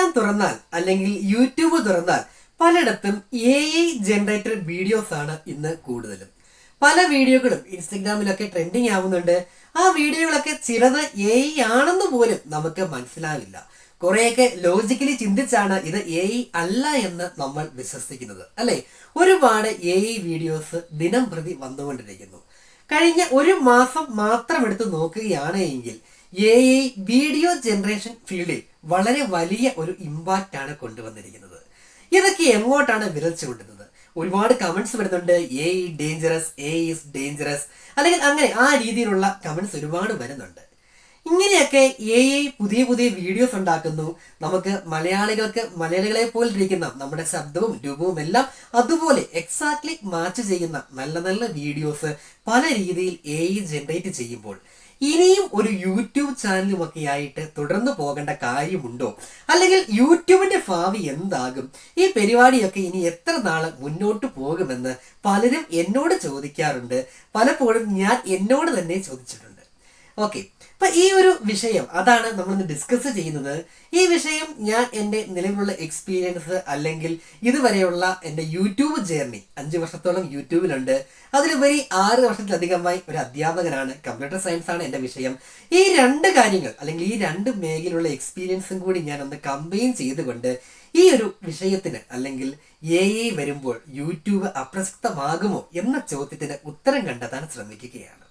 Instagram തുറന്നാൽ അല്ലെങ്കിൽ YouTube തുറന്നാൽ പലയിടത്തും എ ഐ ജനറേറ്റഡ് വീഡിയോസ് ആണ് ഇന്ന് കൂടുതലും. പല വീഡിയോകളും ഇൻസ്റ്റഗ്രാമിലൊക്കെ ട്രെൻഡിങ് ആവുന്നുണ്ട്. ആ വീഡിയോകളൊക്കെ ചിലത് എ ഐ ആണെന്ന് പോലും നമുക്ക് മനസ്സിലാവില്ല. കുറെയൊക്കെ ലോജിക്കലി ചിന്തിച്ചാണ് ഇത് എ ഐ അല്ല എന്ന് നമ്മൾ വിശ്വസിക്കുന്നത്. അല്ലെ? ഒരുപാട് എ ഐ വീഡിയോസ് ദിനം പ്രതി വന്നുകൊണ്ടിരിക്കുന്നു. കഴിഞ്ഞ ഒരു മാസം മാത്രം എടുത്ത് നോക്കുകയാണെങ്കിൽ എ ഐ വീഡിയോ ജനറേഷൻ ഫീൽഡിൽ വളരെ വലിയ ഒരു ഇമ്പാക്റ്റ് ആണ് കൊണ്ടുവന്നിരിക്കുന്നത്. ഇതൊക്കെ എങ്ങോട്ടാണ് വിരൽ ചൂണ്ടുന്നത്? ഒരുപാട് കമന്റ്സ് വരുന്നുണ്ട് A dangerous A is dangerous അല്ലെങ്കിൽ അങ്ങനെ ആ രീതിയിലുള്ള കമന്റ്സ് ഒരുപാട് വരുന്നുണ്ട്. ഇങ്ങനെയൊക്കെ എ ഐ പുതിയ പുതിയ വീഡിയോസ് ഉണ്ടാക്കുന്നു. നമുക്ക് മലയാളികൾക്ക് മലയാളികളെ പോലെ ഇരിക്കുന്ന നമ്മുടെ ശബ്ദവും രൂപവും എല്ലാം അതുപോലെ എക്സാക്ട്ലി മാച്ച് ചെയ്യുന്ന നല്ല നല്ല വീഡിയോസ് പല രീതിയിൽ എ ഐ ജനറേറ്റ് ചെയ്യുമ്പോൾ ഇനിയും ഒരു യൂട്യൂബ് ചാനലും ഒക്കെ ആയിട്ട് തുടർന്നു പോകേണ്ട കാര്യമുണ്ടോ? അല്ലെങ്കിൽ യൂട്യൂബിന്റെ ഭാവി എന്താകും? ഈ പരിപാടിയൊക്കെ ഇനി എത്ര നാൾ മുന്നോട്ട് പോകുമെന്ന് പലരും എന്നോട് ചോദിക്കാറുണ്ട്. പലപ്പോഴും ഞാൻ എന്നോട് തന്നെ ചോദിച്ചിട്ടുണ്ട്. ഓക്കെ അപ്പൊ ഈ ഒരു വിഷയം അതാണ് നമ്മൾ ഇന്ന് ഡിസ്കസ് ചെയ്യുന്നത്. ഈ വിഷയം ഞാൻ എന്റെ നിലവിലുള്ള എക്സ്പീരിയൻസ് അല്ലെങ്കിൽ ഇതുവരെയുള്ള എന്റെ യൂട്യൂബ് ജേർണി അഞ്ച് വർഷത്തോളം യൂട്യൂബിലുണ്ട്. അതിലുപരി ആറ് വർഷത്തിലധികമായി ഒരു അധ്യാപകനാണ് കമ്പ്യൂട്ടർ സയൻസ് ആണ് എന്റെ വിഷയം. ഈ രണ്ട് കാര്യങ്ങൾ അല്ലെങ്കിൽ ഈ രണ്ട് മേഖലയിലുള്ള എക്സ്പീരിയൻസും കൂടി ഞാൻ ഒന്ന് കമ്പൈൻ ചെയ്തുകൊണ്ട് ഈ ഒരു വിഷയത്തിന് അല്ലെങ്കിൽ എ ഐ വരുമ്പോൾ യൂട്യൂബ് അപ്രസക്തമാകുമോ എന്ന ചോദ്യത്തിന് ഉത്തരം കണ്ടെത്താൻ ശ്രമിക്കുകയാണ്.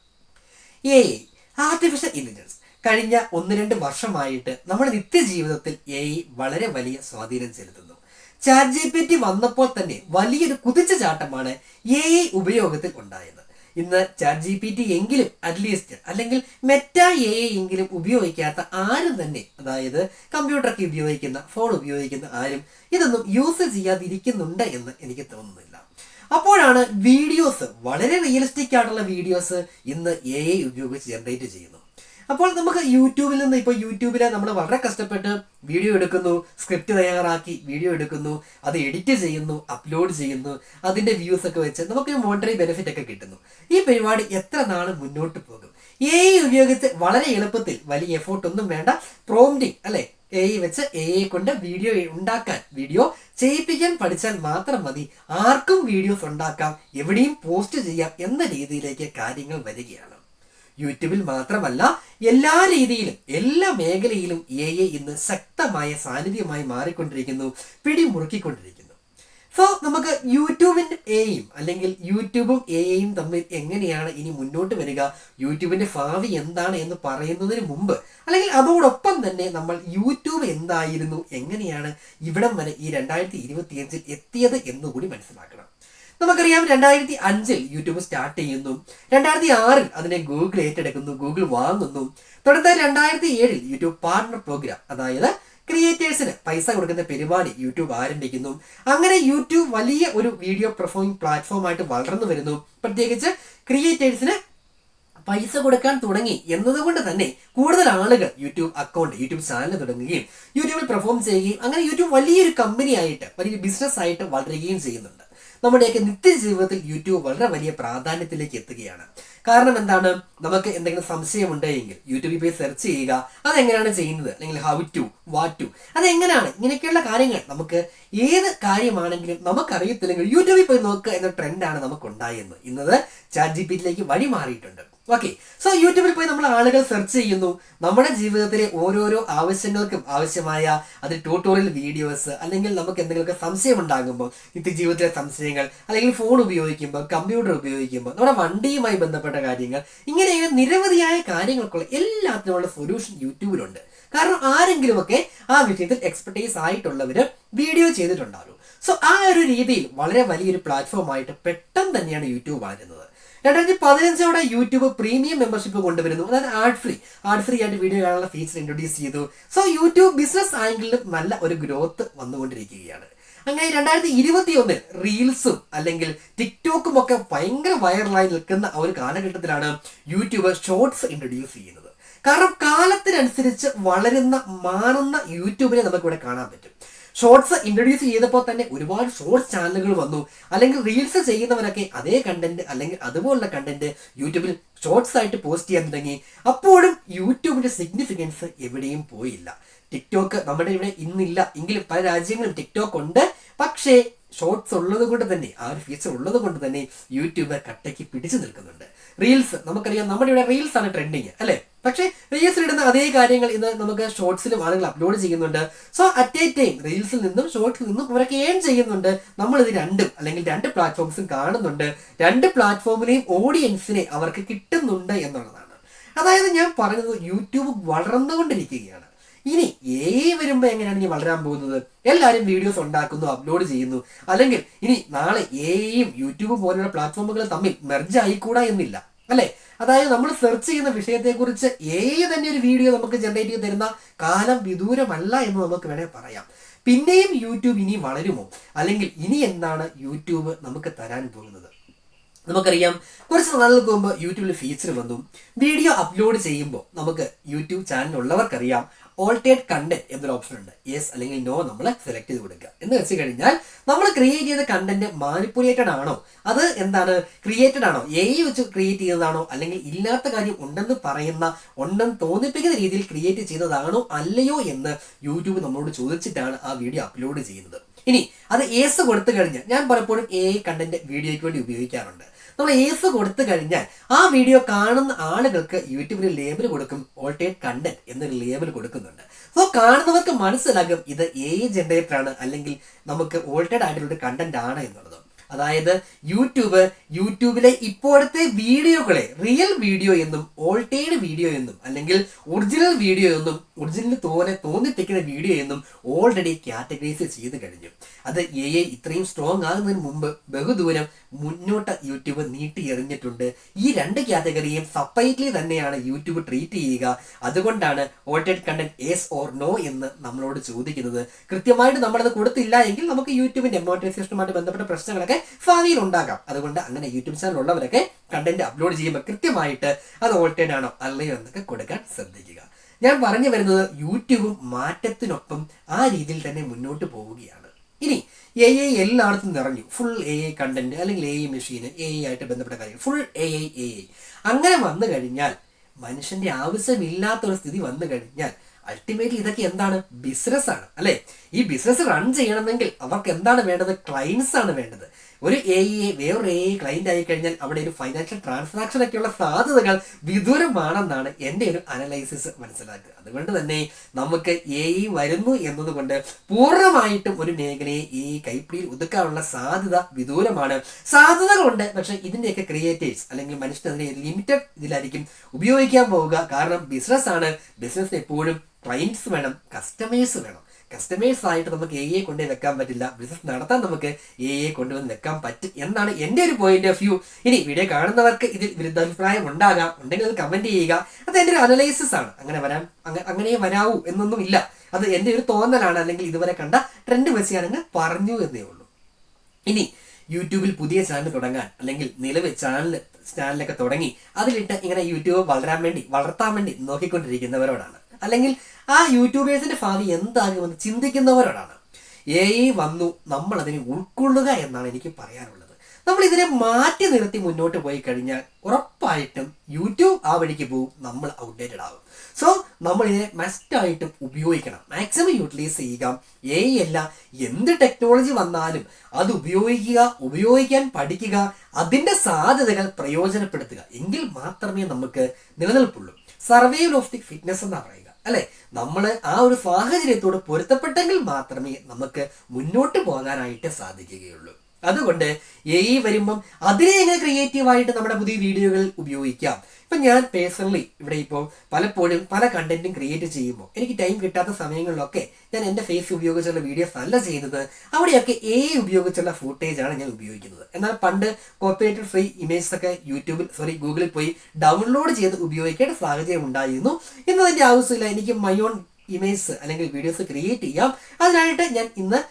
എ ഐ ആർട്ടിഫിഷ്യൽ ഇന്റലിജൻസ് കഴിഞ്ഞ ഒന്ന് രണ്ട് വർഷമായിട്ട് നമ്മുടെ നിത്യജീവിതത്തിൽ എ വളരെ വലിയ സ്വാധീനം ചെലുത്തുന്നു. ചാറ്റ് ജി പി ടി വന്നപ്പോൾ തന്നെ വലിയൊരു കുതിച്ച ചാട്ടമാണ് എ ഐ ഉപയോഗത്തിൽ ഉണ്ടായത്. ഇന്ന് ചാറ്റ് ജി പി ടി എങ്കിലും അറ്റ്ലീസ്റ്റ് അല്ലെങ്കിൽ മെറ്റ എ ഐ എങ്കിലും ഉപയോഗിക്കാത്ത ആരും തന്നെ അതായത് കമ്പ്യൂട്ടറൊക്കെ ഉപയോഗിക്കുന്ന ഫോൺ ഉപയോഗിക്കുന്ന ആരും ഇതൊന്നും യൂസ് ചെയ്യാതിരിക്കുന്നുണ്ട് എന്ന് എനിക്ക് തോന്നുന്നില്ല. അപ്പോഴാണ് വീഡിയോസ് വളരെ റിയലിസ്റ്റിക് ആയിട്ടുള്ള വീഡിയോസ് ഇന്ന് എ ഐ ഉപയോഗിച്ച് ജനറേറ്റ് ചെയ്യുന്നു അപ്പോൾ നമുക്ക് യൂട്യൂബിൽ നിന്ന് ഇപ്പോൾ യൂട്യൂബിൽ നമ്മൾ വളരെ കഷ്ടപ്പെട്ട് വീഡിയോ എടുക്കുന്നു സ്ക്രിപ്റ്റ് തയ്യാറാക്കി വീഡിയോ എടുക്കുന്നു അത് എഡിറ്റ് ചെയ്യുന്നു അപ്ലോഡ് ചെയ്യുന്നു അതിന്റെ വ്യൂസ് ഒക്കെ വെച്ച് നമുക്ക് മോണിറ്ററി ബെനിഫിറ്റ് ഒക്കെ കിട്ടുന്നു. ഈ പരിപാടി എത്ര നാൾ മുന്നോട്ട് പോകും? എ ഉപയോഗിച്ച് വളരെ എളുപ്പത്തിൽ വലിയ എഫോർട്ട് ഒന്നും വേണ്ട പ്രോംറ്റിംഗ് അല്ലെ? എ വെച്ച് എ കൊണ്ട് വീഡിയോ ഉണ്ടാക്കാൻ വീഡിയോ ചെയ്യിപ്പിക്കാൻ പഠിച്ചാൽ മാത്രം മതി. ആർക്കും വീഡിയോസ് ഉണ്ടാക്കാം എവിടെയും പോസ്റ്റ് ചെയ്യാം എന്ന രീതിയിലേക്ക് കാര്യങ്ങൾ വരികയാണ്. യൂട്യൂബിൽ മാത്രമല്ല എല്ലാ രീതിയിലും എല്ലാ മേഖലയിലും എ ഇന്ന് ശക്തമായ സാന്നിധ്യമായി മാറിക്കൊണ്ടിരിക്കുന്നു പിടിമുറുക്കിക്കൊണ്ടിരിക്കുന്നു. സോ നമുക്ക് യൂട്യൂബിന്റെ എയും അല്ലെങ്കിൽ യൂട്യൂബും എയും തമ്മിൽ എങ്ങനെയാണ് ഇനി മുന്നോട്ട് വരിക? യൂട്യൂബിന്റെ ഭാവി എന്താണ് എന്ന് പറയുന്നതിന് മുമ്പ് അല്ലെങ്കിൽ അതോടൊപ്പം തന്നെ നമ്മൾ യൂട്യൂബ് എന്തായിരുന്നു എങ്ങനെയാണ് ഇവിടം വരെ ഈ രണ്ടായിരത്തി ഇരുപത്തിയഞ്ചിൽ എത്തിയത് എന്നുകൂടി മനസ്സിലാക്കണം. നമുക്കറിയാം രണ്ടായിരത്തി അഞ്ചിൽ യൂട്യൂബ് സ്റ്റാർട്ട് ചെയ്യുന്നു. രണ്ടായിരത്തി ആറിൽ അതിനെ ഗൂഗിൾ ഏറ്റെടുക്കുന്നു ഗൂഗിൾ വാങ്ങുന്നു. തുടർന്ന് രണ്ടായിരത്തി ഏഴിൽ യൂട്യൂബ് പാർട്ണർ പ്രോഗ്രാം അതായത് ക്രിയേറ്റേഴ്സിന് പൈസ കൊടുക്കുന്ന പരിപാടി യൂട്യൂബ് ആരംഭിക്കുന്നു. അങ്ങനെ യൂട്യൂബ് വലിയ ഒരു വീഡിയോ പെർഫോമിംഗ് പ്ലാറ്റ്ഫോം ആയിട്ട് വളർന്നു വരുന്നു. പ്രത്യേകിച്ച് ക്രിയേറ്റേഴ്സിന് പൈസ കൊടുക്കാൻ തുടങ്ങി എന്നതുകൊണ്ട് തന്നെ കൂടുതൽ ആളുകൾ യൂട്യൂബ് അക്കൗണ്ട് യൂട്യൂബ് ചാനൽ തുടങ്ങുകയും യൂട്യൂബിൽ പെർഫോം ചെയ്യുകയും അങ്ങനെ യൂട്യൂബ് വലിയൊരു കമ്പനി ആയിട്ട് വലിയൊരു ബിസിനസ് ആയിട്ട് വളരുകയും ചെയ്യുന്നുണ്ട്. നമ്മുടെയൊക്കെ നിത്യജീവിതത്തിൽ യൂട്യൂബ് വളരെ വലിയ പ്രാധാന്യത്തിലേക്ക് എത്തുകയാണ്. കാരണം എന്താണ്? നമുക്ക് എന്തെങ്കിലും സംശയം ഉണ്ടെങ്കിൽ യൂട്യൂബിൽ പോയി സെർച്ച് ചെയ്യുക. അതെങ്ങനെയാണ് ചെയ്യുന്നത്? അല്ലെങ്കിൽ ഹൗ ടു വാട്ട് ടു അതെങ്ങനെയാണ്? ഇങ്ങനെയൊക്കെയുള്ള കാര്യങ്ങൾ നമുക്ക് ഏത് കാര്യമാണെങ്കിലും നമുക്കറിയത്തില്ലെങ്കിൽ യൂട്യൂബിൽ പോയി നോക്കുക എന്ന ട്രെൻഡാണ് നമുക്ക് ഉണ്ടായിരുന്നത് ഇന്നത് ചാറ്റ് ജി പി ടിയിലേക്ക് വഴി മാറിയിട്ടുണ്ട്. ഓക്കെ സോ യൂട്യൂബിൽ പോയി നമ്മൾ ആളുകൾ സെർച്ച് ചെയ്യുന്നു. നമ്മുടെ ജീവിതത്തിലെ ഓരോരോ ആവശ്യങ്ങൾക്കും ആവശ്യമായ അത് ട്യൂട്ടോറിയൽ വീഡിയോസ് അല്ലെങ്കിൽ നമുക്ക് എന്തെങ്കിലുമൊക്കെ സംശയം ഉണ്ടാകുമ്പോൾ നിത്യ ജീവിതത്തിലെ സംശയങ്ങൾ അല്ലെങ്കിൽ ഫോൺ ഉപയോഗിക്കുമ്പോൾ കമ്പ്യൂട്ടർ ഉപയോഗിക്കുമ്പോൾ നമ്മുടെ വണ്ടിയുമായി ബന്ധപ്പെട്ട കാര്യങ്ങൾ ഇങ്ങനെ നിരവധിയായ കാര്യങ്ങൾക്കുള്ള എല്ലാത്തിനുമുള്ള സൊല്യൂഷൻ യൂട്യൂബിലുണ്ട് കാരണം ആരെങ്കിലുമൊക്കെ ആ വിഷയത്തിൽ എക്സ്പെർട്ടൈസ് ആയിട്ടുള്ളവർ വീഡിയോ ചെയ്തിട്ടുണ്ടാകും. സോ ആ ഒരു രീതിയിൽ വളരെ വലിയൊരു പ്ലാറ്റ്ഫോം ആയിട്ട് പെട്ടെന്ന് തന്നെയാണ് യൂട്യൂബ് ആയിരുന്നത് രണ്ടായിരത്തി പതിനഞ്ചോടെ യൂട്യൂബ് പ്രീമിയം മെമ്പർഷിപ്പ് കൊണ്ടുവരുന്നു. അതായത് ആഡ് ഫ്രീ ആഡ് ഫ്രീ ആയിട്ട് വീഡിയോ കാണാനുള്ള ഫീച്ചർ ഇൻട്രൊഡ്യൂസ് ചെയ്തു. സോ യൂട്യൂബ് ബിസിനസ് ആംഗിളിലും നല്ല ഒരു ഗ്രോത്ത് വന്നുകൊണ്ടിരിക്കുകയാണ്. അങ്ങനെ രണ്ടായിരത്തി ഇരുപത്തി ഒന്നിൽ റീൽസും അല്ലെങ്കിൽ ടിക്ടോക്കും ഒക്കെ ഭയങ്കര വൈറലായി നിൽക്കുന്ന ഒരു കാലഘട്ടത്തിലാണ് യൂട്യൂബ് ഷോർട്സ് ഇൻട്രൊഡ്യൂസ് ചെയ്യുന്നത്. കാരണം കാലത്തിനനുസരിച്ച് വളരുന്ന മാറുന്ന യൂട്യൂബിനെ നമുക്കിവിടെ കാണാൻ പറ്റും. ഷോർട്സ് ഇൻട്രൊഡ്യൂസ് ചെയ്തപ്പോൾ തന്നെ ഒരുപാട് ഷോർട്സ് ചാനലുകൾ വന്നു. അല്ലെങ്കിൽ റീൽസ് ചെയ്യുന്നവരൊക്കെ അതേ കണ്ടന്റ് അല്ലെങ്കിൽ അതുപോലുള്ള കണ്ടന്റ് യൂട്യൂബിൽ ഷോർട്സ് ആയിട്ട് പോസ്റ്റ് ചെയ്യാൻ തുടങ്ങി. അപ്പോഴും യൂട്യൂബിന്റെ സിഗ്നിഫിക്കൻസ് എവിടെയും പോയില്ല. ടിക്ടോക്ക് നമ്മുടെ ഇവിടെ ഇന്നില്ല. എങ്കിലും പല രാജ്യങ്ങളും ടിക്ടോക്ക് ഉണ്ട്. പക്ഷേ ഷോർട്സ് ഉള്ളത് കൊണ്ട് തന്നെ ആ ഒരു ഫീച്ചർ ഉള്ളത് കൊണ്ട് തന്നെ യൂട്യൂബ് കട്ടയ്ക്ക് പിടിച്ചു നിൽക്കുന്നുണ്ട്. റീൽസ് നമുക്കറിയാം നമ്മുടെ ഇവിടെ റീൽസ് ആണ് ട്രെൻഡിങ് അല്ലെ? പക്ഷേ റീൽസിൽ ഇടുന്ന അതേ കാര്യങ്ങൾ ഇന്ന് നമുക്ക് ഷോർട്സിലും ആളുകൾ അപ്ലോഡ് ചെയ്യുന്നുണ്ട്. സോ അറ്റ് എ ടൈം റീൽസിൽ നിന്നും ഷോർട്സിൽ നിന്നും അവരൊക്കെ ഏൺ ചെയ്യുന്നുണ്ട്. നമ്മൾ ഇത് രണ്ടും അല്ലെങ്കിൽ രണ്ട് പ്ലാറ്റ്ഫോംസും കാണുന്നുണ്ട്. രണ്ട് പ്ലാറ്റ്ഫോമിലെയും ഓഡിയൻസിനെ അവർക്ക് കിട്ടുന്നുണ്ട് എന്നുള്ളതാണ്. അതായത് ഞാൻ പറഞ്ഞത് യൂട്യൂബ് വളർന്നുകൊണ്ടിരിക്കുകയാണ്. ഇനി ഏ വരുമ്പോൾ എങ്ങനെയാണ് ഇനി വളരാൻ പോകുന്നത്? എല്ലാവരും വീഡിയോസ് ഉണ്ടാക്കുന്നു അപ്ലോഡ് ചെയ്യുന്നു. അല്ലെങ്കിൽ ഇനി നാളെ എയും യൂട്യൂബ് പോലുള്ള പ്ലാറ്റ്ഫോമുകൾ തമ്മിൽ മെർജ് ആയിക്കൂടാ എന്നില്ല. അല്ലെ? അതായത് നമ്മൾ സെർച്ച് ചെയ്യുന്ന വിഷയത്തെക്കുറിച്ച് ഏത് തന്നെ ഒരു വീഡിയോ നമുക്ക് ജനറേറ്റ് ചെയ്ത് തരുന്ന കാലം വിദൂരമല്ല എന്ന് നമുക്ക് വേണേൽ പറയാം. പിന്നെയും യൂട്യൂബ് ഇനി വളരുമോ? അല്ലെങ്കിൽ ഇനി എന്താണ് യൂട്യൂബ് നമുക്ക് തരാൻ പോകുന്നത്? നമുക്കറിയാം കുറച്ച് നാളുകൾക്ക് മുമ്പ് യൂട്യൂബിൽ ഫീച്ചർ വന്നു. വീഡിയോ അപ്ലോഡ് ചെയ്യുമ്പോൾ നമുക്ക് യൂട്യൂബ് ചാനൽ ഉള്ളവർക്കറിയാം ഓൾട്ടേറ്റ് കണ്ടന്റ് എന്നൊരു ഓപ്ഷൻ ഉണ്ട്. യെസ് അല്ലെങ്കിൽ നോ നമ്മൾ സെലക്ട് ചെയ്ത് കൊടുക്കുക. എന്ന് വെച്ച് കഴിഞ്ഞാൽ നമ്മൾ ക്രിയേറ്റ് ചെയ്ത കണ്ടന്റ് മാനിപ്പുലേറ്റഡ് ആണോ? അത് എന്താണ്? ക്രിയേറ്റഡ് ആണോ? എ വെച്ച് ക്രിയേറ്റ് ചെയ്തതാണോ? അല്ലെങ്കിൽ ഇല്ലാത്ത കാര്യം ഉണ്ടെന്ന് പറയുന്ന ഉണ്ടെന്ന് തോന്നിപ്പിക്കുന്ന രീതിയിൽ ക്രിയേറ്റ് ചെയ്തതാണോ? അല്ലയോ എന്ന് യൂട്യൂബ് നമ്മളോട് ചോദിച്ചിട്ടാണ് ആ വീഡിയോ അപ്ലോഡ് ചെയ്യുന്നത്. ഇനി അത് എസ് കൊടുത്തു കഴിഞ്ഞാൽ ഞാൻ പലപ്പോഴും എ കണ്ടന്റ് വീഡിയോയ്ക്ക് വേണ്ടി ഉപയോഗിക്കാറുണ്ട്. നമ്മൾ ഏസ് കൊടുത്തു കഴിഞ്ഞാൽ ആ വീഡിയോ കാണുന്ന ആളുകൾക്ക് യൂട്യൂബിൽ ലേബൽ കൊടുക്കും ഓൾട്ടേറ്റ് കണ്ടന്റ് എന്നൊരു ലേബൽ കൊടുക്കുന്നുണ്ട്. സോ കാണുന്നവർക്ക് മനസ്സിലാകും ഇത് എ ജനറേറ്റർ ആണ് അല്ലെങ്കിൽ നമുക്ക് ഓൾട്ടേഡ് ആയിട്ടുള്ള ഒരു കണ്ടന്റ് ആണ് എന്നുള്ളത്. അതായത് യൂട്യൂബ് യൂട്യൂബിലെ ഇപ്പോഴത്തെ വീഡിയോകളെ റിയൽ വീഡിയോ എന്നും ഓൾട്ടേഡ് വീഡിയോ എന്നും അല്ലെങ്കിൽ ഒറിജിനൽ വീഡിയോ എന്നും ഒറിജിനൽ തോനെ തോന്നിപ്പിക്കുന്ന വീഡിയോ എന്നും ഓൾറെഡി കാറ്റഗറൈസ് ചെയ്ത് കഴിഞ്ഞു. അത് എ ഐ ഇത്രയും സ്ട്രോങ് ആകുന്നതിന് മുമ്പ് ബഹുദൂരം മുന്നോട്ട് യൂട്യൂബ് നീട്ടി എറിഞ്ഞിട്ടുണ്ട് ഈ രണ്ട് കാറ്റഗറിയും സെപ്പറേറ്റ്ലി തന്നെയാണ് യൂട്യൂബ് ട്രീറ്റ് ചെയ്യുക. അതുകൊണ്ടാണ് altered content yes or no എന്ന് നമ്മളോട് ചോദിക്കുന്നത്. കൃത്യമായിട്ട് നമ്മളത് കൊടുത്തില്ല എങ്കിൽ നമുക്ക് യൂട്യൂബിന്റെ മോണിറ്റൈസേഷനുമായിട്ട് ബന്ധപ്പെട്ട പ്രശ്നങ്ങളൊക്കെ ഭാവിയിൽ ഉണ്ടാകാം. അതുകൊണ്ട് അങ്ങനെ യൂട്യൂബ് ചാനൽ ഉള്ളവരൊക്കെ കണ്ടന്റ് അപ്ലോഡ് ചെയ്യുമ്പോൾ കൃത്യമായിട്ട് അത് ഓൾട്ടേഡ് ആണോ അല്ലയോ എന്നൊക്കെ കൊടുക്കാൻ ശ്രദ്ധിക്കുക. ഞാൻ പറഞ്ഞു വരുന്നത് യൂട്യൂബും മാറ്റത്തിനൊപ്പം ആ രീതിയിൽ തന്നെ മുന്നോട്ട് പോവുകയാണ്. ഇനി എ ഐ എല്ലായിടത്തും നിറഞ്ഞു. ഫുൾ എ ഐ കണ്ടന്റ് അല്ലെങ്കിൽ എ ഐ മെഷീന് എ ഐ ആയിട്ട് ബന്ധപ്പെട്ട കാര്യങ്ങൾ. Full A I A I അങ്ങനെ വന്നു കഴിഞ്ഞാൽ മനുഷ്യന്റെ ആവശ്യമില്ലാത്ത ഒരു സ്ഥിതി വന്നു കഴിഞ്ഞാൽ അൾട്ടിമേറ്റ്ലി ഇതൊക്കെ എന്താണ്? ബിസിനസ് ആണ്. അല്ലെ? ഈ ബിസിനസ് റൺ ചെയ്യണമെങ്കിൽ അവർക്ക് എന്താണ് വേണ്ടത്? ക്ലയൻസ് ആണ് വേണ്ടത്. ഒരു എ ഇ വേറൊരു എ ഇ ആയി കഴിഞ്ഞാൽ അവിടെ ഒരു ഫൈനാൻഷ്യൽ ട്രാൻസാക്ഷൻ ഒക്കെയുള്ള സാധ്യതകൾ വിദൂരമാണെന്നാണ് എന്റെ ഒരു അനലൈസിസ് മനസ്സിലാക്കുക. അതുകൊണ്ട് തന്നെ നമുക്ക് എ ഇ വരുന്നു എന്നതുകൊണ്ട് പൂർണമായിട്ടും ഒരു മേഖലയെ ഈ കൈപ്പിടിയിൽ ഒതുക്കാനുള്ള സാധ്യത വിദൂരമാണ്. സാധ്യതകളുണ്ട് പക്ഷെ ഇതിന്റെയൊക്കെ ക്രിയേറ്റേഴ്സ് അല്ലെങ്കിൽ മനുഷ്യൻ അതിനെ ലിമിറ്റഡ് ഇതിലായിരിക്കും ഉപയോഗിക്കാൻ പോവുക. കാരണം ബിസിനസ് ആണ്. ബിസിനസ് എപ്പോഴും ക്ലൈന്റ്സ് വേണം കസ്റ്റമേഴ്സ് വേണം. കസ്റ്റമേഴ്സ് ആയിട്ട് നമുക്ക് എ എ കൊണ്ടുപോയി വെക്കാൻ പറ്റില്ല. ബിസിനസ് നടത്താൻ നമുക്ക് എ എ കൊണ്ടുവന്ന് വെക്കാൻ പറ്റും എന്നാണ് എന്റെ ഒരു പോയിന്റ് ഓഫ് വ്യൂ ഇനി വീഡിയോ കാണുന്നവർക്ക് ഇതിൽ വിരുദ്ധാഭിപ്രായം ഉണ്ടാകാം. ഉണ്ടെങ്കിൽ അത് കമന്റ് ചെയ്യുക. അത് എന്റെ ഒരു അനലൈസിസ് ആണ്. അങ്ങനെ വരാൻ അങ്ങ- അങ്ങനെ വരാവൂ എന്നൊന്നും ഇല്ല. അത് എന്റെ ഒരു തോന്നലാണ്. അല്ലെങ്കിൽ ഇതുവരെ കണ്ട ട്രെൻഡ് വെച്ച് ഞാനങ്ങ് പറഞ്ഞു എന്നേ ഉള്ളൂ. ഇനി യൂട്യൂബിൽ പുതിയ ചാനൽ തുടങ്ങാൻ അല്ലെങ്കിൽ നിലവിൽ ചാനൽ ചാനലൊക്കെ തുടങ്ങി അതിലിട്ട് ഇങ്ങനെ യൂട്യൂബ് വളരാൻ വേണ്ടി വളർത്താൻ വേണ്ടി നോക്കിക്കൊണ്ടിരിക്കുന്നവരോടാണ്. അല്ലെങ്കിൽ ആ യൂട്യൂബേഴ്സിന്റെ ഭാവി എന്താകുമെന്ന് ചിന്തിക്കുന്നവരോടാണ്. എ വന്നു നമ്മൾ അതിനെ ഉൾക്കൊള്ളുക എന്നാണ് എനിക്ക് പറയാനുള്ളത്. നമ്മൾ ഇതിനെ മാറ്റി നിർത്തി മുന്നോട്ട് പോയി കഴിഞ്ഞാൽ ഉറപ്പായിട്ടും യൂട്യൂബ് ആ വഴിക്ക് പോവും നമ്മൾ ഔട്ട്ഡേറ്റഡ് ആകും സോ നമ്മൾ ഇതിനെ മസ്റ്റായിട്ടും ഉപയോഗിക്കണം. മാക്സിമം യൂട്ടിലൈസ് ചെയ്യുക. എ അല്ല എന്ത് ടെക്നോളജി വന്നാലും അത് ഉപയോഗിക്കുക ഉപയോഗിക്കാൻ പഠിക്കുക അതിന്റെ സാധ്യതകൾ പ്രയോജനപ്പെടുത്തുക. എങ്കിൽ മാത്രമേ നമുക്ക് നിലനിൽപ്പുള്ളൂ. സർവൈവൽ ഓഫ് ദി ഫിറ്റ്നസ് എന്നാ പറയുക. അല്ലെ? നമ്മൾ ആ ഒരു സാഹചര്യത്തോട് പൊരുത്തപ്പെട്ടെങ്കിൽ മാത്രമേ നമുക്ക് മുന്നോട്ട് പോകാനായിട്ട് സാധിക്കുകയുള്ളൂ. അതുകൊണ്ട് എ ഇ വരുമ്പം അതിനെ എങ്ങനെ ക്രിയേറ്റീവായിട്ട് നമ്മുടെ പുതിയ വീഡിയോകൾ ഉപയോഗിക്കാം? ഇപ്പൊ ഞാൻ പേഴ്സണലി ഇവിടെ ഇപ്പോൾ പലപ്പോഴും പല കണ്ടന്റും ക്രിയേറ്റ് ചെയ്യുമ്പോൾ എനിക്ക് ടൈം കിട്ടാത്ത സമയങ്ങളിലൊക്കെ ഞാൻ എന്റെ ഫേസ് ഉപയോഗിച്ചുള്ള വീഡിയോസ് അല്ല ചെയ്യുന്നത്. അവിടെയൊക്കെ എ ഉപയോഗിച്ചുള്ള ഫുട്ടേജ് ആണ് ഞാൻ ഉപയോഗിക്കുന്നത്. എന്നാൽ പണ്ട് കോപ്പറേറ്റഡ് ഫ്രീ ഇമേജസ് ഒക്കെ യൂട്യൂബിൽ സോറി ഗൂഗിളിൽ പോയി ഡൗൺലോഡ് ചെയ്ത് ഉപയോഗിക്കേണ്ട സാഹചര്യം ഉണ്ടായിരുന്നു. എന്നതിന്റെ ആവശ്യമില്ല എനിക്ക് മയോൺ ഇമേജസ് അല്ലെങ്കിൽ വീഡിയോസ് ക്രിയേറ്റ് ചെയ്യാം. അതിനായിട്ട് ഞാൻ ഇന്ന്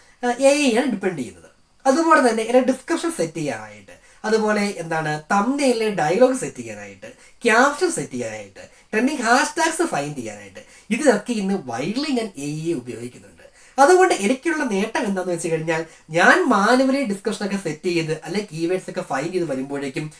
എ ആണ് ഡിപ്പെൻഡ് ചെയ്യുന്നത്. അതുപോലെ തന്നെ എന്റെ ഡിസ്ക്രിപ്ഷൻ സെറ്റ് ചെയ്യാനായിട്ട്. അതുപോലെ എന്താണ് തമ്മിലെ ഡയലോഗ് സെറ്റ് ചെയ്യാനായിട്ട് ക്യാപ്ഷൻ സെറ്റ് ചെയ്യാനായിട്ട് ട്രെൻഡിങ് ഹാഷ്ടാഗ്സ് ഫൈൻഡ് ചെയ്യാനായിട്ട്. ഇതിനൊക്കെ ഇന്ന് വൈഡ്ലി ഞാൻ എ ഇ ഉപയോഗിക്കുന്നുണ്ട്. അതുകൊണ്ട് എനിക്കുള്ള നേട്ടം എന്താണെന്ന് വെച്ച് കഴിഞ്ഞാൽ ഞാൻ മാനുവലി ഡിസ്കഷനൊക്കെ സെറ്റ് ചെയ്ത് അല്ലെങ്കിൽ കീവേഡ്സ് ഒക്കെ ഫൈൻഡ് ചെയ്ത് വരുമ്പോഴേക്കും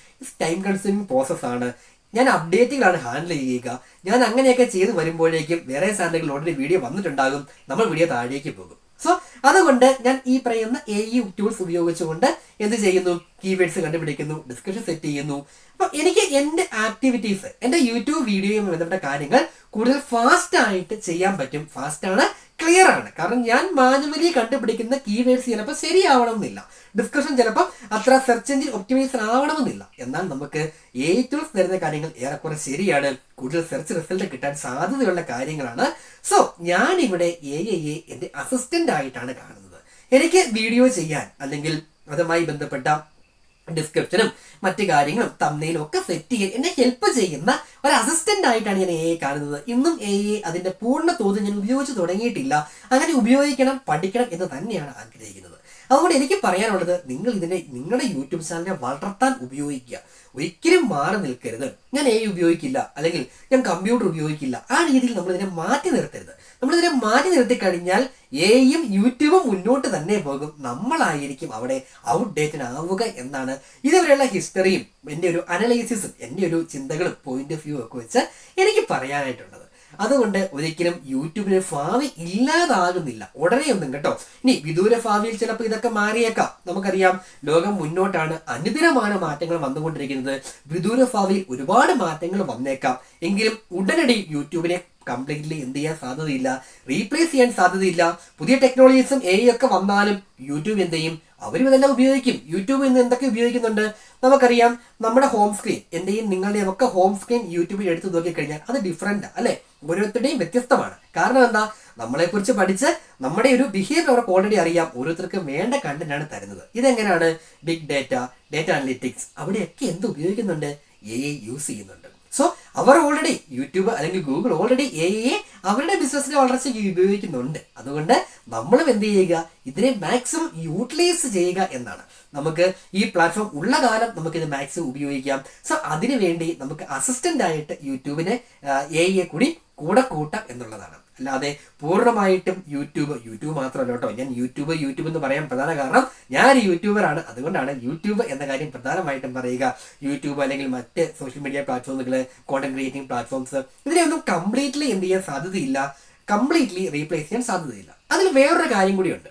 ടൈം കൺസ്യൂമിങ് പ്രോസസ് ആണ്. ഞാൻ അപ്ഡേറ്റുകളാണ് ഹാൻഡിൽ ചെയ്യുക. ഞാൻ അങ്ങനെയൊക്കെ ചെയ്ത് വരുമ്പോഴേക്കും വേറെ ചാനലുകൾ ഓൾറെഡി വീഡിയോ വന്നിട്ടുണ്ടാകും. നമ്മൾ വീഡിയോ താഴേക്ക് പോകും. സോ അതുകൊണ്ട് ഞാൻ ഈ പറയുന്ന എ ഇ ടൂൾസ് ഉപയോഗിച്ചുകൊണ്ട് എന്ത് ചെയ്യുന്നു? കീവേഡ്സ് കണ്ടുപിടിക്കുന്നു ഡിസ്കഷൻ സെറ്റ് ചെയ്യുന്നു. അപ്പൊ എനിക്ക് എന്റെ ആക്ടിവിറ്റീസ് എന്റെ യൂട്യൂബ് വീഡിയോയുമായി ബന്ധപ്പെട്ട കാര്യങ്ങൾ കൂടുതൽ ഫാസ്റ്റ് ആയിട്ട് ചെയ്യാൻ പറ്റും. ഫാസ്റ്റ് ആണ്. ക്ലിയർ ആണ് കാരണം ഞാൻ മാനുവലി കണ്ടുപിടിക്കുന്ന കീവേഡ്സ് ചിലപ്പോൾ ശരിയാവണമെന്നില്ല. ഡിസ്കഷൻ ചിലപ്പോൾ അത്ര സെർച്ച് എഞ്ചിൻ ഒപ്റ്റിമൈസർ ആവണമെന്നില്ല. എന്നാൽ നമുക്ക് ടൂൾസ് തരുന്ന കാര്യങ്ങൾ ഏറെക്കുറെ ശരിയാണ്. കൂടുതൽ സെർച്ച് റിസൾട്ട് കിട്ടാൻ സാധ്യതയുള്ള കാര്യങ്ങളാണ്. സോ ഞാൻ ഇവിടെ എ എ എന്റെ അസിസ്റ്റന്റ് ആയിട്ടാണ് കാണുന്നത്. എനിക്ക് വീഡിയോ ചെയ്യാൻ അല്ലെങ്കിൽ അതുമായി ബന്ധപ്പെട്ട ഡിസ്ക്രിപ്ഷനും മറ്റു കാര്യങ്ങളും തമ്മിലും ഒക്കെ സെറ്റ് ചെയ്യാൻ എന്നെ ഹെൽപ്പ് ചെയ്യുന്ന ഒരു അസിസ്റ്റന്റ് ആയിട്ടാണ് ഞാൻ എ കാണുന്നത്. ഇന്നും എ അതിന്റെ പൂർണ തോതിൽ ഞാൻ ഉപയോഗിച്ച് തുടങ്ങിയിട്ടില്ല. അങ്ങനെ ഉപയോഗിക്കണം പഠിക്കണം എന്ന് തന്നെയാണ് ആഗ്രഹിക്കുന്നത്. അതുകൊണ്ട് എനിക്ക് പറയാനുള്ളത് നിങ്ങൾ ഇതിനെ നിങ്ങളുടെ യൂട്യൂബ് ചാനലിനെ വളർത്താൻ ഉപയോഗിക്കുക. ഒരിക്കലും മാറി നിൽക്കരുത്. ഞാൻ എ ഉപയോഗിക്കില്ല. അല്ലെങ്കിൽ ഞാൻ കമ്പ്യൂട്ടർ ഉപയോഗിക്കില്ല. ആ രീതിയിൽ നമ്മൾ ഇതിനെ മാറ്റി നിർത്തരുത്. നമ്മൾ ഇതിനെ മാറ്റി നിർത്തി കഴിഞ്ഞാൽ എയും യൂട്യൂബും മുന്നോട്ട് തന്നെ പോകും. നമ്മളായിരിക്കും അവിടെ ഔട്ട്ഡേറ്റഡ് ആവുക എന്നാണ് ഇതുവരെയുള്ള ഹിസ്റ്ററിയും എന്റെ ഒരു അനലൈസിസും എന്റെ ഒരു ചിന്തകളും പോയിന്റ് ഓഫ് വ്യൂ ഒക്കെ വെച്ച് എനിക്ക് പറയാനായിട്ടുള്ളത്. അതുകൊണ്ട് ഒരിക്കലും യൂട്യൂബിന് ഭാവി ഇല്ലാതാകുന്നില്ല. ഉടനെയൊന്നും കേട്ടോ. ഇനി വിദൂര ഭാവിയിൽ ചിലപ്പോൾ ഇതൊക്കെ മാറിയേക്കാം. നമുക്കറിയാം ലോകം മുന്നോട്ടാണ് അനുദിനമാണ് മാറ്റങ്ങൾ വന്നുകൊണ്ടിരിക്കുന്നത്. വിദൂര ഭാവിയിൽ ഒരുപാട് മാറ്റങ്ങൾ വന്നേക്കാം. എങ്കിലും ഉടനടി യൂട്യൂബിനെ കംപ്ലീറ്റ്ലി എന്ത് ചെയ്യാൻ സാധ്യതയില്ല. റീപ്ലേസ് ചെയ്യാൻ സാധ്യതയില്ല. പുതിയ ടെക്നോളജീസും എ ഒക്കെ വന്നാലും യൂട്യൂബ് എന്ത് ചെയ്യും? അവരും ഇതെല്ലാം ഉപയോഗിക്കും. യൂട്യൂബ് ഇന്ന് എന്തൊക്കെ ഉപയോഗിക്കുന്നുണ്ട്? നമുക്കറിയാം നമ്മുടെ ഹോം സ്ക്രീൻ എന്റെയും നിങ്ങളുടെയും ഒക്കെ ഹോം സ്ക്രീൻ യൂട്യൂബിൽ എടുത്തു നോക്കിക്കഴിഞ്ഞാൽ അത് ഡിഫറെന്റ് അല്ലെ? ഓരോരുത്തരുടെയും വ്യത്യസ്തമാണ്. കാരണം എന്താ? നമ്മളെക്കുറിച്ച് പഠിച്ച് നമ്മുടെ ഒരു ബിഹേവിയർ അവർക്ക് ഓൾറെഡി അറിയാം. ഓരോരുത്തർക്കും വേണ്ട കണ്ടന്റാണ് തരുന്നത്. ഇതെങ്ങനെയാണ്? ബിഗ് ഡേറ്റ ഡേറ്റ അനലിറ്റിക്സ് അവിടെയൊക്കെ എന്ത് ഉപയോഗിക്കുന്നുണ്ട്? എ യൂസ് ചെയ്യുന്നുണ്ട്. സോ അവർ ഓൾറെഡി യൂട്യൂബ് അല്ലെങ്കിൽ ഗൂഗിൾ ഓൾറെഡി എ അവരുടെ ബിസിനസ്സിനെ വളർച്ചയ്ക്ക് ഉപയോഗിക്കുന്നുണ്ട്. അതുകൊണ്ട് നമ്മളും എന്ത് ചെയ്യുക? ഇതിനെ മാക്സിമം യൂട്ടിലൈസ് ചെയ്യുക എന്നാണ്. നമുക്ക് ഈ പ്ലാറ്റ്ഫോം ഉള്ള കാലം നമുക്ക് ഇത് മാക്സിമം ഉപയോഗിക്കാം സോ അതിനുവേണ്ടി നമുക്ക് അസിസ്റ്റന്റ് ആയിട്ട് യൂട്യൂബിനെ എ കൂടി കൂടെ കൂട്ടാം എന്നുള്ളതാണ്. അല്ലാതെ പൂർണമായിട്ടും യൂട്യൂബ് യൂട്യൂബ് മാത്രമല്ല കേട്ടോ. ഞാൻ യൂട്യൂബ് യൂട്യൂബ് എന്ന് പറയാൻ പ്രധാന കാരണം ഞാൻ യൂട്യൂബറാണ്. അതുകൊണ്ടാണ് യൂട്യൂബ് എന്ന കാര്യം പ്രധാനമായിട്ടും പറയുക. യൂട്യൂബ് അല്ലെങ്കിൽ മറ്റ് സോഷ്യൽ മീഡിയ പ്ലാറ്റ്ഫോമുകൾ കോണ്ടന്റ് ക്രിയേറ്റിംഗ് പ്ലാറ്റ്ഫോംസ് ഇതിനെയൊന്നും കംപ്ലീറ്റ്ലി എന്ത് ചെയ്യാൻ സാധ്യതയില്ല. കംപ്ലീറ്റ്ലി റീപ്ലേസ് ചെയ്യാൻ സാധ്യതയില്ല. അതിൽ വേറൊരു കാര്യം കൂടിയുണ്ട്.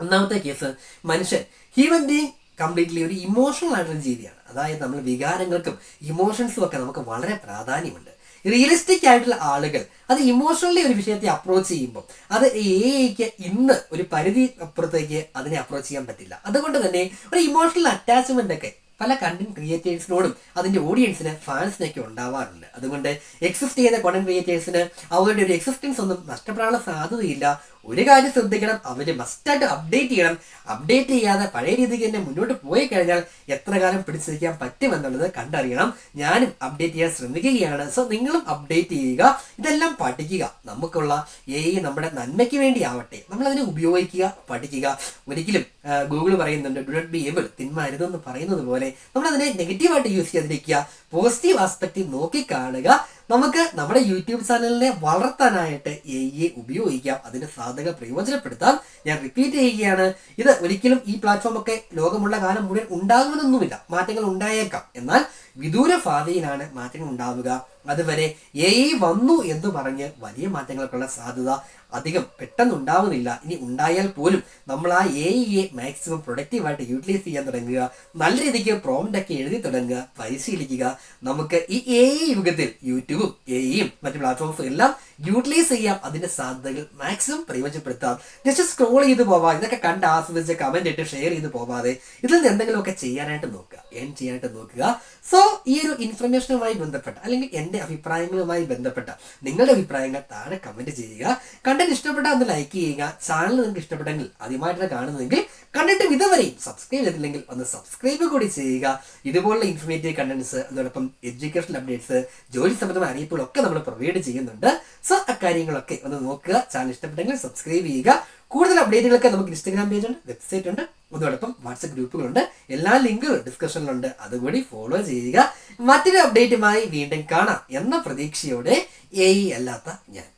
ഒന്നാമത്തെ കേസ് മനുഷ്യൻ. ഹ്യൂമൻ ബീങ് കംപ്ലീറ്റ്ലി ഒരു ഇമോഷണൽ ആയിട്ടുള്ള ജീവിയാണ് അതായത് നമ്മൾ വികാരങ്ങൾക്കും ഇമോഷൻസും ഒക്കെ നമുക്ക് വളരെ പ്രാധാന്യമുണ്ട്. റിയലിസ്റ്റിക് ആയിട്ടുള്ള ആളുകൾ അത് ഇമോഷണലി ഒരു വിഷയത്തെ അപ്രോച്ച് ചെയ്യുമ്പോൾ അത് എക്ക് ഇന്ന് ഒരു പരിധി അപ്പുറത്തേക്ക് അതിനെ അപ്രോച്ച് ചെയ്യാൻ പറ്റില്ല. അതുകൊണ്ട് തന്നെ ഒരു ഇമോഷണൽ അറ്റാച്ച്മെന്റ് ഒക്കെ പല കണ്ടന്റ് ക്രിയേറ്റേഴ്സിനോടും അതിന്റെ ഓഡിയൻസിന് ഫാൻസിനൊക്കെ ഉണ്ടാവാറുണ്ട്. അതുകൊണ്ട് എക്സിസ്റ്റ് ചെയ്യുന്ന കണ്ടന്റ് ക്രിയേറ്റേഴ്സിന് അവരുടെ ഒരു എക്സിസ്റ്റൻസ് ഒന്നും നഷ്ടപ്പെടാനുള്ള സാധ്യതയില്ല. ഒരു കാര്യം ശ്രദ്ധിക്കണം അവർ മസ്റ്റായിട്ട് അപ്ഡേറ്റ് ചെയ്യണം. അപ്ഡേറ്റ് ചെയ്യാതെ പഴയ രീതിക്ക് തന്നെ മുന്നോട്ട് പോയി കഴിഞ്ഞാൽ എത്ര കാലം പിടിച്ചിരിക്കാൻ പറ്റുമെന്നുള്ളത് കണ്ടറിയണം. ഞാനും അപ്ഡേറ്റ് ചെയ്യാൻ ശ്രമിക്കുകയാണ്. സോ നിങ്ങളും അപ്ഡേറ്റ് ചെയ്യുക. ഇതെല്ലാം പഠിക്കുക. നമുക്കുള്ള എ നമ്മുടെ നന്മയ്ക്ക് വേണ്ടി ആവട്ടെ നമ്മൾ അതിനെ ഉപയോഗിക്കുക പഠിക്കുക. ഒരിക്കലും ഗൂഗിൾ പറയുന്നുണ്ട് ഡു നോട്ട് ബി ഏബിൾ തിന്മ അരുതെന്ന് പറയുന്നത് പോലെ നമ്മൾ അതിനെ നെഗറ്റീവായിട്ട് യൂസ് ചെയ്യാതിരിക്കുക. പോസിറ്റീവ് ആസ്പെക്റ്റ് നോക്കി കാണുക നമുക്ക് നമ്മുടെ യൂട്യൂബ് ചാനലിനെ വളർത്താനായിട്ട് എ ഇ ഉപയോഗിക്കാം. അതിന്റെ സാധ്യത പ്രയോജനപ്പെടുത്താം ഞാൻ റിപ്പീറ്റ് ചെയ്യുകയാണ്. ഇത് ഒരിക്കലും ഈ പ്ലാറ്റ്ഫോം ഒക്കെ ലോകമുള്ള കാലം മുഴുവൻ ഉണ്ടാകുമെന്നൊന്നുമില്ല മാറ്റങ്ങൾ ഉണ്ടായേക്കാം. എന്നാൽ വിദൂര ഭാവിയിലാണ് മാറ്റങ്ങൾ ഉണ്ടാവുക. അതുവരെ എ വന്നു എന്ന് പറഞ്ഞ് വലിയ മാറ്റങ്ങൾക്കുള്ള സാധ്യത അധികം പെട്ടെന്ന് ഉണ്ടാവുന്നില്ല ഇനി ഉണ്ടായാൽ പോലും നമ്മൾ ആ എ ഇയെ മാക്സിമം പ്രൊഡക്റ്റീവായിട്ട് യൂട്ടിലൈസ് ചെയ്യാൻ തുടങ്ങുക. നല്ല രീതിക്ക് പ്രോംപ്റ്റ് ഒക്കെ എഴുതി തുടങ്ങുക പരിശീലിക്കുക. നമുക്ക് ഈ എ ഇ യുഗത്തിൽ യൂട്യൂബും എ ഇയും മറ്റു പ്ലാറ്റ്ഫോംസും എല്ലാം യൂട്ടിലൈസ് ചെയ്യാം. അതിന്റെ സാധ്യതകൾ മാക്സിമം പ്രയോജനപ്പെടുത്താം. ജസ്റ്റ് സ്ക്രോൾ ചെയ്ത് പോവാം. ഇതൊക്കെ കണ്ട് ആസ്വദിച്ച് കമന്റ് ഇട്ട് ഷെയർ ചെയ്ത് പോവാതെ ഇതിൽ നിന്ന് എന്തെങ്കിലുമൊക്കെ ചെയ്യാനായിട്ട് നോക്കുക ഏൺ ചെയ്യാനായിട്ട് നോക്കുക. സോ ഈ ഒരു ഇൻഫർമേഷനുമായി ബന്ധപ്പെട്ട അല്ലെങ്കിൽ എന്റെ അഭിപ്രായങ്ങളുമായി ബന്ധപ്പെട്ട നിങ്ങളുടെ അഭിപ്രായങ്ങൾ താഴെ കമന്റ് ചെയ്യുക. കണ്ടന്റ് ഇഷ്ടപ്പെട്ടാൽ ഒന്ന് ലൈക്ക് ചെയ്യുക. ചാനൽ നിങ്ങൾക്ക് ഇഷ്ടപ്പെട്ടെങ്കിൽ ആദ്യമായിട്ടാണ് കാണുന്നതെങ്കിൽ കണ്ടിട്ട് ഇതുവരെയും സബ്സ്ക്രൈബ് ചെയ്തിട്ടില്ലെങ്കിൽ ഒന്ന് സബ്സ്ക്രൈബ് കൂടി ചെയ്യുക. ഇതുപോലുള്ള ഇൻഫർമേറ്റീവ് കണ്ടന്റ്സ് അതോടൊപ്പം എഡ്യൂക്കേഷണൽ അപ്ഡേറ്റ്സ് ജോലി സംബന്ധമായ അറിയിപ്പുകളൊക്കെ നമ്മൾ പ്രൊവൈഡ് ചെയ്യുന്നുണ്ട്. സോ അക്കാര്യങ്ങളൊക്കെ ഒന്ന് നോക്കുക. ചാനൽ ഇഷ്ടപ്പെട്ടെങ്കിൽ സബ്സ്ക്രൈബ് ചെയ്യുക. കൂടുതൽ അപ്ഡേറ്റുകളൊക്കെ നമുക്ക് ഇൻസ്റ്റാഗ്രാം പേജ് ഉണ്ട് വെബ്സൈറ്റ് ഉണ്ട് അതോടൊപ്പം വാട്സപ്പ് ഗ്രൂപ്പുകളുണ്ട് എല്ലാ ലിങ്കുകളും ഡിസ്കഷനിലുണ്ട് അതുകൂടി ഫോളോ ചെയ്യുക. മറ്റൊരു അപ്ഡേറ്റുമായി വീണ്ടും കാണാം എന്ന പ്രതീക്ഷയോടെ എ അല്ലാത്ത ഞാൻ.